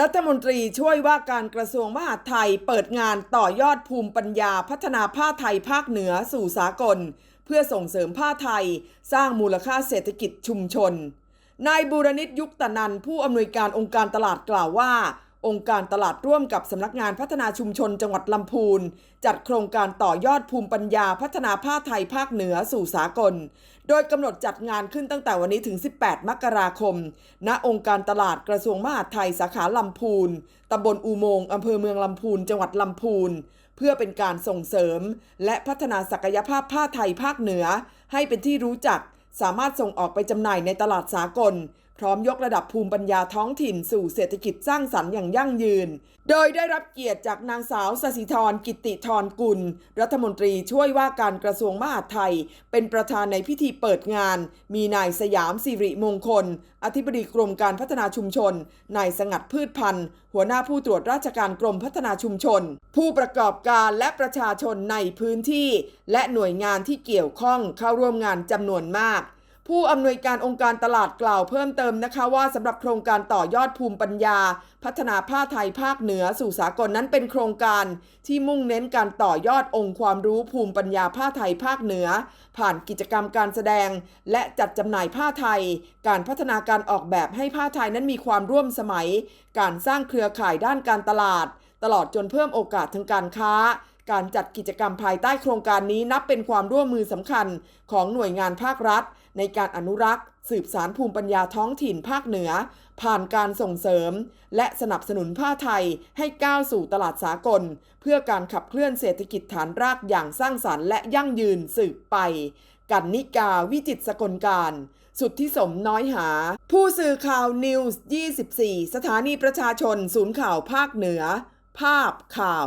รัฐมนตรีช่วยว่าการกระทรวงมหาดไทยเปิดงานต่อยอดภูมิปัญญาพัฒนาผ้าไทยภาคเหนือสู่สากล เพื่อส่งเสริมผ้าไทย สร้างมูลค่าเศรษฐกิจชุมชน นายบูรณิตยุคตนันผู้อำนวยการองค์การตลาดกล่าวว่า องค์การตลาดร่วมกับสำนักงานพัฒนาชุมชนจังหวัดลำพูน จัดโครงการต่อยอดภูมิปัญญาพัฒนาผ้าไทยภาคเหนือสู่สากล โดยกำหนดจัดงานขึ้นตั้งแต่วันนี้ถึง 18 มกราคม ณ องค์การตลาดกระทรวงมหาดไทยสาขาลำพูนตำบลอุโมงค์อำเภอเมืองลำพูน จังหวัดลำพูน เพื่อเป็นการส่งเสริม และพัฒนาศักยภาพผ้าไทยภาคเหนือ ให้เป็นที่รู้จักสามารถส่งออกไปจำหน่ายในตลาดสากล พร้อมยกระดับภูมิปัญญาท้องถิ่นสู่เศรษฐกิจสร้างสรรค์อย่างยั่งยืน โดยได้รับเกียรติจากนางสาวสศิธรกิติธรกุล รัฐมนตรีช่วยว่าการกระทรวงมหาดไทย เป็นประธานในพิธีเปิดงาน มีนายสยามสิริมงคล อธิบดีกรมการพัฒนาชุมชน นายสงัดพืชพันธ์หัวหน้าผู้ตรวจราชการกรมพัฒนาชุมชน ผู้ประกอบการและประชาชนในพื้นที่ และหน่วยงานที่เกี่ยวข้องเข้าร่วมงานจำนวนมาก ผู้อำนวยการองค์การตลาดกล่าวเพิ่มเติมนะคะว่าสำหรับโครงการต่อยอดภูมิปัญญา พัฒนาผ้าไทยภาคเหนือสู่สากลนั้นเป็นโครงการที่มุ่งเน้นการต่อยอดองค์ความรู้ภูมิปัญญาผ้าไทยภาคเหนือ ผ่านกิจกรรมการแสดง และจัดจำหน่ายผ้าไทย การพัฒนาการออกแบบให้ผ้าไทยนั้นมีความร่วมสมัย การสร้างเครือข่ายด้านการตลาด ตลอดจนเพิ่มโอกาสทางการค้า การจัดกิจกรรมภายใต้โครงการนี้นับเป็นความร่วมมือสำคัญของหน่วยงานภาครัฐ ในการอนุรักษ์ สืบสารภูมิปัญญาท้องถิ่นภาคเหนือ ผ่านการส่งเสริม และสนับสนุนผ้าไทยให้ก้าวสู่ตลาดสากล เพื่อการขับเคลื่อนเศรษฐกิจฐานรากอย่างสร้างสรรค์และยั่งยืนสืบไปกันนิกาวิจิตสกลการ สุดที่สมน้อยหา ผู้สื่อข่าวนิวส์ 24 สถานีประชาชน ศูนย์ข่าวภาคเหนือ ภาพข่าว